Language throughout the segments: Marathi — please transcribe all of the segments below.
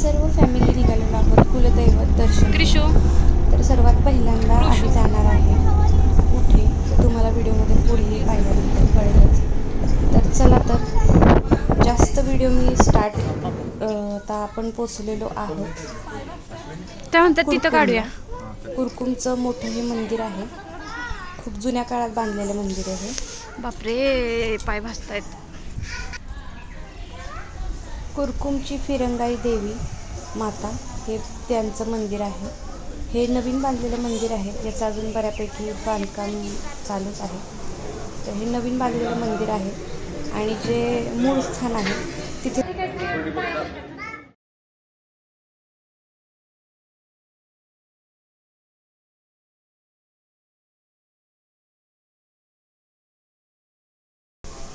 सर्व फॅमिली निघालेलो आहोत. कुलदैवत दर्शन. क्रिशू. तर सर्वात पहिल्यांदा आम्ही जाणार आहे कुठे? तर तुम्हाला व्हिडिओमध्ये पुढेही पाहिल्यानंतर कळेलच. तर चला तर जास्त व्हिडिओ मी स्टार्ट आता आपण पोचलेलो आहोत. त्या म्हणतात? तिथं काढूया. कुरकुमचं मोठं हे मंदिर आहे. खूप जुन्या काळात बांधलेलं मंदिर आहे बापरे पाय भासतायत. कुरकुमची फिरंगाई देवी माता हे त्यांचं मंदिर आहे. हे नवीन बांधलेलं मंदिर आहे. याचं अजून बऱ्यापैकी बांधकाम चालूच आहे. तर हे नवीन बांधलेलं मंदिर आहे आणि जे मूळ स्थान आहे तिथे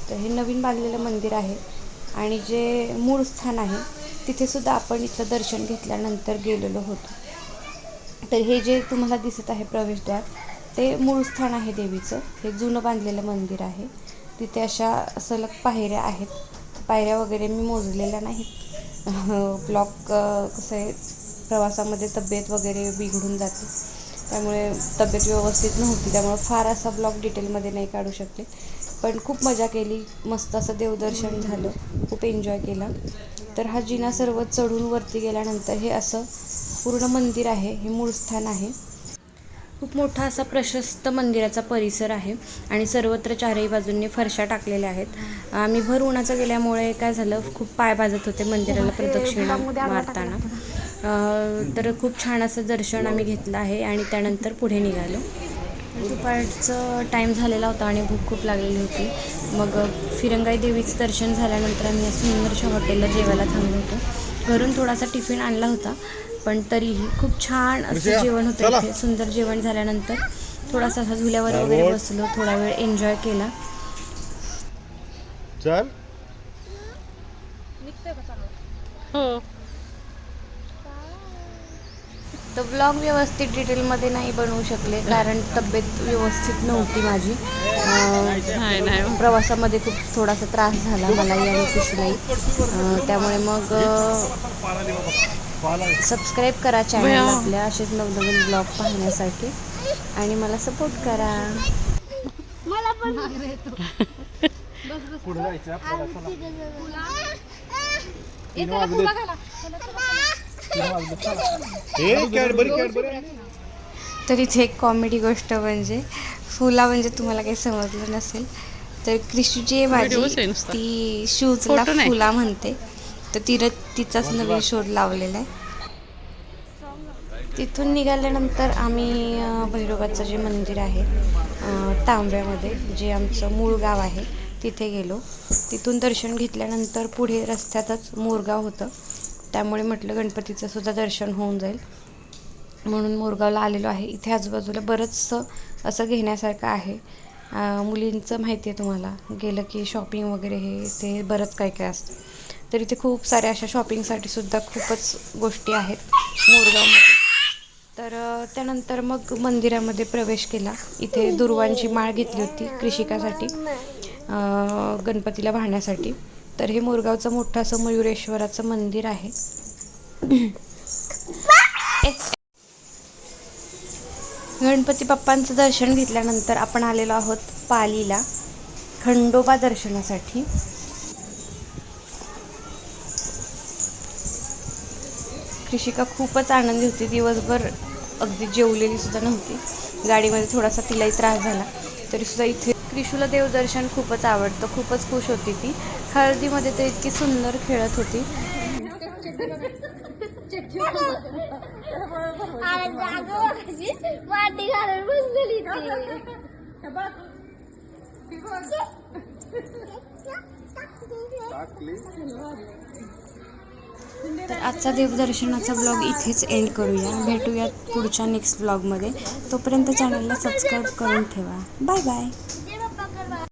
तर हे नवीन बांधलेलं मंदिर आहे. आणि जे मूळ स्थान आहे तिथेसुद्धा आपण इथलं दर्शन घेतल्यानंतर गेलेलो होतो. तर हे जे तुम्हाला दिसत आहे प्रवेशद्वार ते मूळ स्थान आहे देवीचं. हे जुनं बांधलेलं मंदिर आहे. तिथे अशा सलग पायऱ्या आहेत. पायऱ्या वगैरे मी मोजलेल्या नाहीत. ब्लॉक कसं आहे प्रवासामध्ये तब्येत वगैरे बिघडून जाते. त्यामुळे तब्येत व्यवस्थित नव्हती. त्यामुळे फार असा ब्लॉग डिटेलमध्ये नाही काढू शकले. पण खूप मजा केली. मस्त असं देवदर्शन झालं. खूप एन्जॉय केला. तर हा जिना सर्व चढून वरती गेल्यानंतर हे असं पूर्ण मंदिर आहे. हे मूळ स्थान आहे. खूप मोठा असा प्रशस्त मंदिराचा परिसर आहे आणि सर्वत्र चारही बाजूंनी फरशा टाकलेल्या आहेत. आम्ही भर उन्हाचं गेल्यामुळे काय झालं खूप पाय भाजत होते मंदिराला प्रदक्षिणा मारताना. तर खूप छान असं दर्शन आम्ही घेतलं आहे आणि त्यानंतर पुढे निघालो. दुपारचं टाईम झालेला होता आणि भूक खूप लागलेली होती. मग फिरंगाई देवीचं दर्शन झाल्यानंतर आम्ही या सुंदरशा हॉटेलला जेवायला थांबलो होतो. घरून थोडासा टिफिन आणला होता पण तरीही खूप छान असं जेवण होतं इथे. सुंदर जेवण झाल्यानंतर थोडासा असा झुल्यावर वगैरे बसलो थोडा वेळ एन्जॉय केला. चल. हो. तर ब्लॉग व्यवस्थित डिटेलमध्ये नाही बनवू शकले कारण तब्येत व्यवस्थित नव्हती माझी. प्रवासामध्ये खूप थोडासा त्रास झाला मलाही आणि खुशलाही अं, त्यामुळे मग सबस्क्राईब करा चॅनल. आपल्या असेच नवनवीन ब्लॉग पाहण्यासाठी. आणि मला सपोर्ट करा. पुढे जायचं तर इथे एक कॉमेडी गोष्ट म्हणजे फुला म्हणजे तुम्हाला काही समजलं नसेल तर क्रिशूची नुसता. ती शूजला. फुला म्हणते. तर तिनं तिचाच नवीन शोध लावलेला आहे. तिथून निघाल्यानंतर आम्ही भैरोबाचं जे मंदिर आहे तांब्यामध्ये जे आमचं मूळ गाव आहे तिथे गेलो. तिथून दर्शन घेतल्यानंतर पुढे रस्त्यातच मोरगाव होतं. त्यामुळे म्हटलं गणपतीचं सुद्धा दर्शन होऊन जाईल. म्हणून मोरगावला आलेलो आहे. इथे आजूबाजूला बरंचसं असं घेण्यासारखं आहे. मुलींचं माहिती आहे तुम्हाला. गेलं की शॉपिंग वगैरे हे ते बरंच काय काय असतं. तर इथे खूप साऱ्या अशा शॉपिंगसाठी सुद्धा खूपच गोष्टी आहेत मोरगावमध्ये. तर त्यानंतर मग मंदिरामध्ये प्रवेश केला. इथे दुर्वांची माळ घेतली होती कृषिकासाठी गणपतीला वाहण्यासाठी. तर हे मोरगावचं मोठं असं मयुरेश्वराचं मंदिर आहे. गणपती बाप्पांचं दर्शन घेतल्यानंतर आपण आलेलो आहोत पालीला खंडोबा दर्शनासाठी. कृषिका खूपच आनंदी होती दिवसभर अगदी जेवलेली सुद्धा नव्हती. गाडीमध्ये थोडासा तिलाही त्रास झाला तरी सुद्धा इथे क्रिशूला देवदर्शन खूपच आवडतं खूपच खुश होती ती. हळदीमध्ये तर इतकी सुंदर खेळत होती. तर आजचा देवदर्शनाचा ब्लॉग इथेच एंड करूया. भेटूयात पुढच्या नेक्स्ट ब्लॉगमध्ये तोपर्यंत चॅनलला सबस्क्राईब करून ठेवा. Bye bye